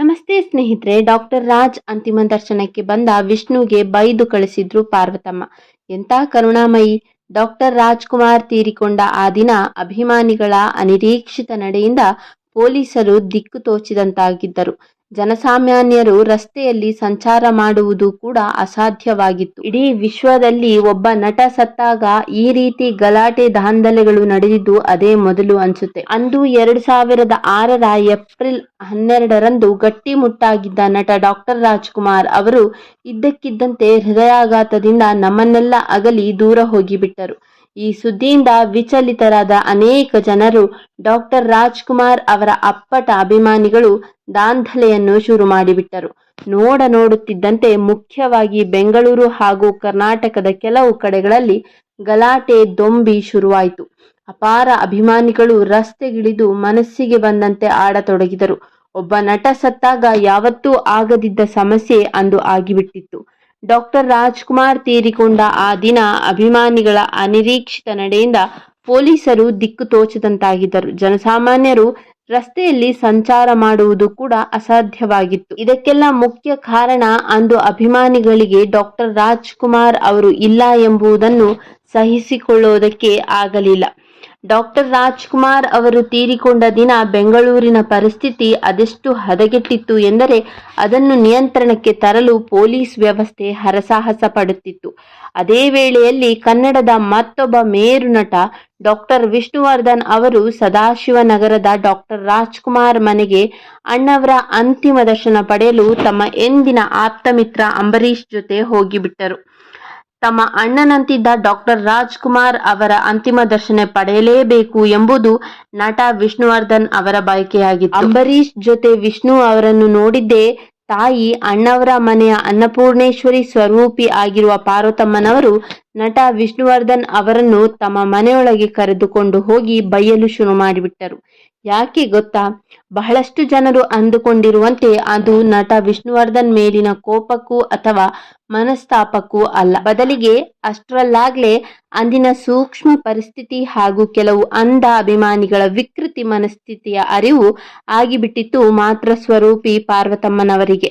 ನಮಸ್ತೆ ಸ್ನೇಹಿತರೆ, ಡಾಕ್ಟರ್ ರಾಜ್ ಅಂತಿಮ ದರ್ಶನಕ್ಕೆ ಬಂದ ವಿಷ್ಣುಗೆ ಬೈದು ಕಳಿಸಿದ್ರು ಪಾರ್ವತಮ್ಮ. ಎಂಥ ಕರುಣಾಮಯಿ. ಡಾಕ್ಟರ್ ರಾಜ್ಕುಮಾರ್ ತೀರಿಕೊಂಡ ಆ ದಿನ ಅಭಿಮಾನಿಗಳ ಅನಿರೀಕ್ಷಿತ ನಡೆಯಿಂದ ಪೊಲೀಸರು ದಿಕ್ಕು ತೋಚಿದಂತಾಗಿದ್ದರು. ಜನಸಾಮಾನ್ಯರು ರಸ್ತೆಯಲ್ಲಿ ಸಂಚಾರ ಮಾಡುವುದು ಕೂಡ ಅಸಾಧ್ಯವಾಗಿತ್ತು. ಇಡೀ ವಿಶ್ವದಲ್ಲಿ ಒಬ್ಬ ನಟ ಸತ್ತಾಗ ಈ ರೀತಿ ಗಲಾಟೆ ದಾಂಧಲೆಗಳು ನಡೆದಿದ್ದು ಅದೇ ಮೊದಲು ಅನ್ಸುತ್ತೆ. ಅಂದು ಎರಡು ಸಾವಿರದ ಆರರ ಏಪ್ರಿಲ್ ಹನ್ನೆರಡರಂದು ಗಟ್ಟಿಮುಟ್ಟಾಗಿದ್ದ ನಟ ಡಾಕ್ಟರ್ ರಾಜ್ಕುಮಾರ್ ಅವರು ಇದ್ದಕ್ಕಿದ್ದಂತೆ ಹೃದಯಾಘಾತದಿಂದ ನಮ್ಮನ್ನೆಲ್ಲ ಅಗಲಿ ದೂರ ಹೋಗಿಬಿಟ್ಟರು. ಈ ಸುದ್ದಿಯಿಂದ ವಿಚಲಿತರಾದ ಅನೇಕ ಜನರು ಡಾಕ್ಟರ್ ರಾಜ್ಕುಮಾರ್ ಅವರ ಅಪ್ಪಟ ಅಭಿಮಾನಿಗಳು ದಾಂಧಲೆಯನ್ನು ಶುರು ಮಾಡಿಬಿಟ್ಟರು. ನೋಡ ನೋಡುತ್ತಿದ್ದಂತೆ ಮುಖ್ಯವಾಗಿ ಬೆಂಗಳೂರು ಹಾಗೂ ಕರ್ನಾಟಕದ ಕೆಲವು ಕಡೆಗಳಲ್ಲಿ ಗಲಾಟೆ, ದೊಂಬಿ ಶುರುವಾಯಿತು. ಅಪಾರ ಅಭಿಮಾನಿಗಳು ರಸ್ತೆಗಿಳಿದು ಮನಸ್ಸಿಗೆ ಬಂದಂತೆ ಆಡತೊಡಗಿದರು. ಒಬ್ಬ ನಟ ಸತ್ತಾಗ ಯಾವತ್ತೂ ಆಗದಿದ್ದ ಸಮಸ್ಯೆ ಅಂದು ಆಗಿಬಿಟ್ಟಿತ್ತು. ಡಾಕ್ಟರ್ ರಾಜ್ಕುಮಾರ್ ತೀರಿಕೊಂಡ ಆ ದಿನ ಅಭಿಮಾನಿಗಳ ಅನಿರೀಕ್ಷಿತ ನಡೆಯಿಂದ ಪೊಲೀಸರು ದಿಕ್ಕು ತೋಚದಂತಾಗಿದ್ದರು. ಜನಸಾಮಾನ್ಯರು ರಸ್ತೆಯಲ್ಲಿ ಸಂಚಾರ ಮಾಡುವುದು ಕೂಡ ಅಸಾಧ್ಯವಾಗಿತ್ತು. ಇದಕ್ಕೆಲ್ಲ ಮುಖ್ಯ ಕಾರಣ ಅಂದು ಅಭಿಮಾನಿಗಳಿಗೆ ಡಾಕ್ಟರ್ ರಾಜ್ಕುಮಾರ್ ಅವರು ಇಲ್ಲ ಎಂಬುದನ್ನು ಸಹಿಸಿಕೊಳ್ಳುವುದಕ್ಕೆ ಆಗಲಿಲ್ಲ. ಡಾಕ್ಟರ್ ರಾಜ್ಕುಮಾರ್ ಅವರು ತೀರಿಕೊಂಡ ದಿನ ಬೆಂಗಳೂರಿನ ಪರಿಸ್ಥಿತಿ ಅದೆಷ್ಟು ಹದಗೆಟ್ಟಿತ್ತು ಎಂದರೆ ಅದನ್ನು ನಿಯಂತ್ರಣಕ್ಕೆ ತರಲು ಪೊಲೀಸ್ ವ್ಯವಸ್ಥೆ ಹರಸಾಹಸ ಪಡುತ್ತಿತ್ತು. ಅದೇ ವೇಳೆಯಲ್ಲಿ ಕನ್ನಡದ ಮತ್ತೊಬ್ಬ ಮೇರು ನಟ ಡಾಕ್ಟರ್ ವಿಷ್ಣುವರ್ಧನ್ ಅವರು ಸದಾಶಿವನಗರದ ಡಾಕ್ಟರ್ ರಾಜ್ಕುಮಾರ್ ಮನೆಗೆ ಅಣ್ಣವರ ಅಂತಿಮ ದರ್ಶನ ಪಡೆಯಲು ತಮ್ಮ ಎಂದಿನ ಆಪ್ತಮಿತ್ರ ಅಂಬರೀಶ್ ಜೊತೆ ಹೋಗಿಬಿಟ್ಟರು. ತಮ್ಮ ಅಣ್ಣನಂತಿದ್ದ ಡಾಕ್ಟರ್ ರಾಜ್ಕುಮಾರ್ ಅವರ ಅಂತಿಮ ದರ್ಶನ ಪಡೆಯಲೇಬೇಕು ಎಂಬುದು ನಟ ವಿಷ್ಣುವರ್ಧನ್ ಅವರ ಬಯಕೆಯಾಗಿತ್ತು. ಅಂಬರೀಶ್ ಜೊತೆ ವಿಷ್ಣು ಅವರನ್ನು ನೋಡಿದ್ದೇ ತಾಯಿ ಅಣ್ಣವರ ಮನೆಯ ಅನ್ನಪೂರ್ಣೇಶ್ವರಿ ಸ್ವರೂಪಿ ಆಗಿರುವ ಪಾರ್ವತಮ್ಮನವರು ನಟ ವಿಷ್ಣುವರ್ಧನ್ ಅವರನ್ನು ತಮ್ಮ ಮನೆಯೊಳಗೆ ಕರೆದುಕೊಂಡು ಹೋಗಿ ಬೈಯಲು ಶುರು ಮಾಡಿಬಿಟ್ಟರು. ಯಾಕೆ ಗೊತ್ತಾ? ಬಹಳಷ್ಟು ಜನರು ಅಂದುಕೊಂಡಿರುವಂತೆ ಅದು ನಟ ವಿಷ್ಣುವರ್ಧನ್ ಮೇಲಿನ ಕೋಪಕ್ಕೂ ಅಥವಾ ಮನಸ್ತಾಪಕ್ಕೂ ಅಲ್ಲ. ಬದಲಿಗೆ ಅಷ್ಟರಲ್ಲಾಗ್ಲೇ ಅಂದಿನ ಸೂಕ್ಷ್ಮ ಪರಿಸ್ಥಿತಿ ಹಾಗೂ ಕೆಲವು ಅಂಧ ಅಭಿಮಾನಿಗಳ ವಿಕೃತಿ ಮನಸ್ಥಿತಿಯ ಅರಿವು ಆಗಿಬಿಟ್ಟಿತ್ತು ಮಾತ್ರ ಸ್ವರೂಪಿ ಪಾರ್ವತಮ್ಮನವರಿಗೆ.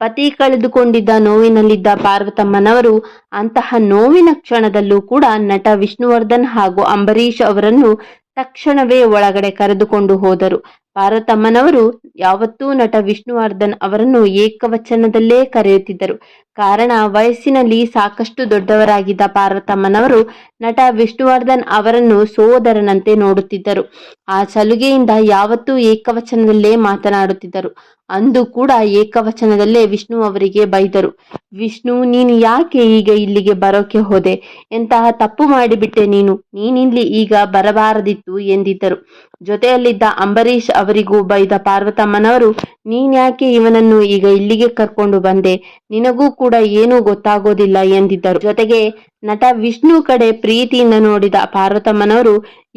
ಪತಿ ಕಳೆದುಕೊಂಡಿದ್ದ ನೋವಿನಲ್ಲಿದ್ದ ಪಾರ್ವತಮ್ಮನವರು ಅಂತಹ ನೋವಿನ ಕ್ಷಣದಲ್ಲೂ ಕೂಡ ನಟ ವಿಷ್ಣುವರ್ಧನ್ ಹಾಗೂ ಅಂಬರೀಷ್ ಅವರನ್ನು ತಕ್ಷಣವೇ ಒಳಗಡೆ ಕರೆದುಕೊಂಡು ಹೋದರು. ಪಾರ್ವತಮ್ಮನವರು ಯಾವತ್ತೂ ನಟ ವಿಷ್ಣುವರ್ಧನ್ ಅವರನ್ನು ಏಕವಚನದಲ್ಲೇ ಕರೆಯುತ್ತಿದ್ದರು. ಕಾರಣ, ವಯಸ್ಸಿನಲ್ಲಿ ಸಾಕಷ್ಟು ದೊಡ್ಡವರಾಗಿದ್ದ ಪಾರ್ವತಮ್ಮನವರು ನಟ ವಿಷ್ಣುವರ್ಧನ್ ಅವರನ್ನು ಸೋದರನಂತೆ ನೋಡುತ್ತಿದ್ದರು. ಆ ಸಲುಗೆಯಿಂದ ಯಾವತ್ತೂ ಏಕವಚನದಲ್ಲೇ ಮಾತನಾಡುತ್ತಿದ್ದರು. ಅಂದು ಕೂಡ ಏಕವಚನದಲ್ಲೇ ವಿಷ್ಣು ಅವರಿಗೆ ಬೈದರು. ವಿಷ್ಣು, ನೀನು ಯಾಕೆ ಈಗ ಇಲ್ಲಿಗೆ ಬರೋಕೆ ಹೋದೆ? ಎಂತಹ ತಪ್ಪು ಮಾಡಿಬಿಟ್ಟೆ ನೀನು? ನೀನಿಲ್ಲಿ ಈಗ ಬರಬಾರದಿತ್ತು ಎಂದಿದ್ದರು. ಜೊತೆಯಲ್ಲಿದ್ದ ಅಂಬರೀಷ್ ಅವರಿಗೂ ಬೈದ ಪಾರ್ವತಮ್ಮನವರು ನೀನ್ಯಾಕೆ ಇವನನ್ನು ಈಗ ಇಲ್ಲಿಗೆ ಕರ್ಕೊಂಡು ಬಂದೆ? ನಿನಗೂ ಕೂಡ ಏನೂ ಗೊತ್ತಾಗೋದಿಲ್ಲ ಎಂದಿದ್ದರು. ಜೊತೆಗೆ ನಟ ವಿಷ್ಣು ಕಡೆ ಪ್ರೀತಿಯಿಂದ ನೋಡಿದ ಪಾರ್ವತಮ್ಮನವರು,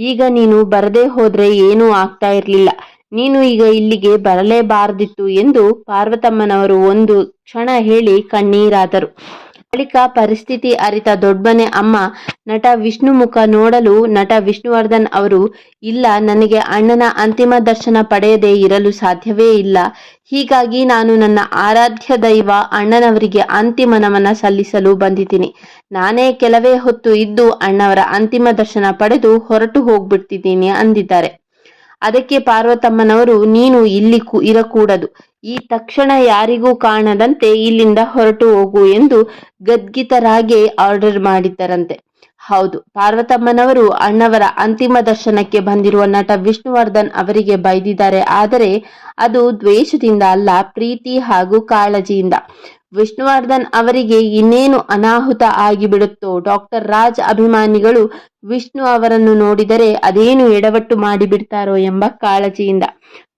ಈಗ ನೀನು ಬರದೇ ಹೋದ್ರೆ ಏನೂ ಆಗ್ತಾ ಇರಲಿಲ್ಲ. ನೀನು ಈಗ ಇಲ್ಲಿಗೆ ಬರಲೇಬಾರದಿತ್ತು ಎಂದು ಪಾರ್ವತಮ್ಮನವರು ಒಂದು ಕ್ಷಣ ಹೇಳಿ ಕಣ್ಣೀರಾದರು. ಬಳಿಕ ಪರಿಸ್ಥಿತಿ ಅರಿತ ದೊಡ್ಡಮನೆ ಅಮ್ಮ, ನಟ ವಿಷ್ಣು ಮುಖ ನೋಡಲು ನಟ ವಿಷ್ಣುವರ್ಧನ್ ಅವರು, ಇಲ್ಲ, ನನಗೆ ಅಣ್ಣನ ಅಂತಿಮ ದರ್ಶನ ಪಡೆಯದೆ ಇರಲು ಸಾಧ್ಯವೇ ಇಲ್ಲ. ಹೀಗಾಗಿ ನಾನು ನನ್ನ ಆರಾಧ್ಯ ದೈವ ಅಣ್ಣನವರಿಗೆ ಅಂತಿಮ ನಮನ ಸಲ್ಲಿಸಲು ಬಂದಿದ್ದೀನಿ. ನಾನೇ ಕೆಲವೇ ಹೊತ್ತು ಇದ್ದು ಅಣ್ಣವರ ಅಂತಿಮ ದರ್ಶನ ಪಡೆದು ಹೊರಟು ಹೋಗ್ಬಿಡ್ತಿದ್ದೀನಿ ಅಂದಿದ್ದಾರೆ. ಅದಕ್ಕೆ ಪಾರ್ವತಮ್ಮನವರು, ನೀನು ಇಲ್ಲಿ ಇರಕೂಡದು. ಈ ತಕ್ಷಣ ಯಾರಿಗೂ ಕಾಣದಂತೆ ಇಲ್ಲಿಂದ ಹೊರಟು ಹೋಗು ಎಂದು ಗದ್ಗಿತರಾಗಿ ಆರ್ಡರ್ ಮಾಡಿದ್ದರಂತೆ. ಹೌದು, ಪಾರ್ವತಮ್ಮನವರು ಅಣ್ಣವರ ಅಂತಿಮ ದರ್ಶನಕ್ಕೆ ಬಂದಿರುವ ನಟ ವಿಷ್ಣುವರ್ಧನ್ ಅವರಿಗೆ ಬೈದಿದ್ದಾರೆ. ಆದರೆ ಅದು ದ್ವೇಷದಿಂದ ಅಲ್ಲ, ಪ್ರೀತಿ ಹಾಗೂ ಕಾಳಜಿಯಿಂದ. ವಿಷ್ಣುವರ್ಧನ್ ಅವರಿಗೆ ಇನ್ನೇನು ಅನಾಹುತ ಆಗಿಬಿಡುತ್ತೋ, ಡಾಕ್ಟರ್ ರಾಜ್ ಅಭಿಮಾನಿಗಳು ವಿಷ್ಣು ಅವರನ್ನು ನೋಡಿದರೆ ಅದೇನು ಎಡವಟ್ಟು ಮಾಡಿಬಿಡ್ತಾರೋ ಎಂಬ ಕಾಳಜಿಯಿಂದ.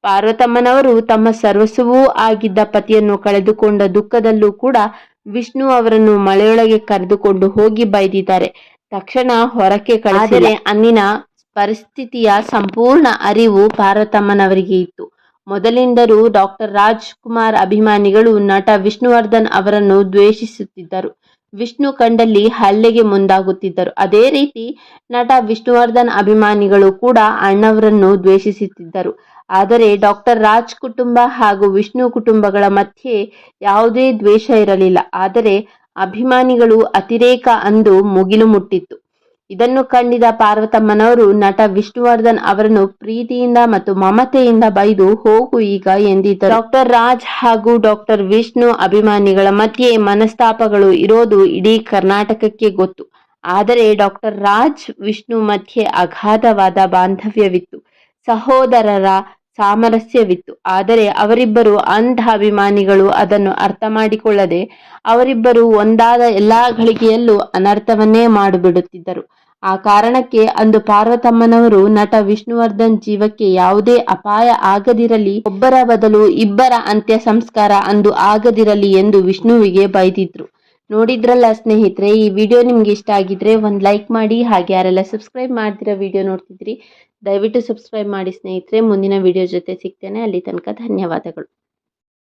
ಪಾರ್ವತಮ್ಮನವರು ತಮ್ಮ ಸರ್ವಸ್ವವೂ ಆಗಿದ್ದ ಪತಿಯನ್ನು ಕಳೆದುಕೊಂಡ ದುಃಖದಲ್ಲೂ ಕೂಡ ವಿಷ್ಣು ಅವರನ್ನು ಮಳೆಯೊಳಗೆ ಕರೆದುಕೊಂಡು ಹೋಗಿ ಬೈದಿದ್ದಾರೆ. ತಕ್ಷಣ ಹೊರಕ್ಕೆ ಕಳೆದರೆ ಅಂದಿನ ಪರಿಸ್ಥಿತಿಯ ಸಂಪೂರ್ಣ ಅರಿವು ಪಾರ್ವತಮ್ಮನವರಿಗೆ ಇತ್ತು. ಮೊದಲಿಂದಲೂ ಡಾಕ್ಟರ್ ರಾಜ್ಕುಮಾರ್ ಅಭಿಮಾನಿಗಳು ನಟ ವಿಷ್ಣುವರ್ಧನ್ ಅವರನ್ನು ದ್ವೇಷಿಸುತ್ತಿದ್ದರು. ವಿಷ್ಣು ಕಂಡಲ್ಲಿ ಹಲ್ಲೆಗೆ ಮುಂದಾಗುತ್ತಿದ್ದರು. ಅದೇ ರೀತಿ ನಟ ವಿಷ್ಣುವರ್ಧನ್ ಅಭಿಮಾನಿಗಳು ಕೂಡ ಅಣ್ಣವರನ್ನು ದ್ವೇಷಿಸುತ್ತಿದ್ದರು. ಆದರೆ ಡಾಕ್ಟರ್ ರಾಜ್ ಕುಟುಂಬ ಹಾಗೂ ವಿಷ್ಣು ಕುಟುಂಬಗಳ ಮಧ್ಯೆ ಯಾವುದೇ ದ್ವೇಷ ಇರಲಿಲ್ಲ. ಆದರೆ ಅಭಿಮಾನಿಗಳು ಅತಿರೇಕ ಅಂದು ಮುಗಿಲು ಮುಟ್ಟಿತ್ತು. ಇದನ್ನು ಕಂಡಿದ ಪಾರ್ವತಮ್ಮನವರು ನಟ ವಿಷ್ಣುವರ್ಧನ್ ಅವರನ್ನು ಪ್ರೀತಿಯಿಂದ ಮತ್ತು ಮಮತೆಯಿಂದ ಬೈದು, ಹೋಗು ಈಗ ಎಂದಿದ್ದರು. ಡಾಕ್ಟರ್ ರಾಜ್ ಹಾಗೂ ಡಾಕ್ಟರ್ ವಿಷ್ಣು ಅಭಿಮಾನಿಗಳ ಮಧ್ಯೆ ಮನಸ್ತಾಪಗಳು ಇರೋದು ಇಡೀ ಕರ್ನಾಟಕಕ್ಕೆ ಗೊತ್ತು. ಆದರೆ ಡಾಕ್ಟರ್ ರಾಜ್ ವಿಷ್ಣು ಮಧ್ಯೆ ಅಗಾಧವಾದ ಬಾಂಧವ್ಯವಿತ್ತು. ಸಹೋದರರ ಸಾಮರಸ್ಯವಿತ್ತು. ಆದರೆ ಅವರಿಬ್ಬರು ಅಂಧ ಅಭಿಮಾನಿಗಳು ಅದನ್ನು ಅರ್ಥ ಮಾಡಿಕೊಳ್ಳದೆ ಅವರಿಬ್ಬರು ಒಂದಾದ ಎಲ್ಲಾ ಗಳಿಗೆಯಲ್ಲೂ ಅನರ್ಥವನ್ನೇ ಮಾಡಿಬಿಡುತ್ತಿದ್ದರು. ಆ ಕಾರಣಕ್ಕೆ ಅಂದು ಪಾರ್ವತಮ್ಮನವರು ನಟ ವಿಷ್ಣುವರ್ಧನ್ ಜೀವಕ್ಕೆ ಯಾವುದೇ ಅಪಾಯ ಆಗದಿರಲಿ, ಒಬ್ಬರ ಬದಲು ಇಬ್ಬರ ಅಂತ್ಯ ಸಂಸ್ಕಾರ ಅಂದು ಆಗದಿರಲಿ ಎಂದು ವಿಷ್ಣುವಿಗೆ ಬೈದಿದ್ರು. ನೋಡಿದ್ರಲ್ಲ ಸ್ನೇಹಿತರೆ, ಈ ವಿಡಿಯೋ ನಿಮ್ಗೆ ಇಷ್ಟ ಆಗಿದ್ರೆ ಒಂದು ಲೈಕ್ ಮಾಡಿ, ಹಾಗೆ ಯಾರೆಲ್ಲ ಸಬ್ಸ್ಕ್ರೈಬ್ ಮಾಡ್ತಿರೋ ವಿಡಿಯೋ ನೋಡ್ತಿದ್ರಿ ದಯವಿಟ್ಟು ಸಬ್ಸ್ಕ್ರೈಬ್ ಮಾಡಿ ಸ್ನೇಹಿತರೆ. ಮುಂದಿನ ವಿಡಿಯೋ ಜೊತೆ ಸಿಗ್ತೇನೆ. ಅಲ್ಲಿ ತನಕ ಧನ್ಯವಾದಗಳು.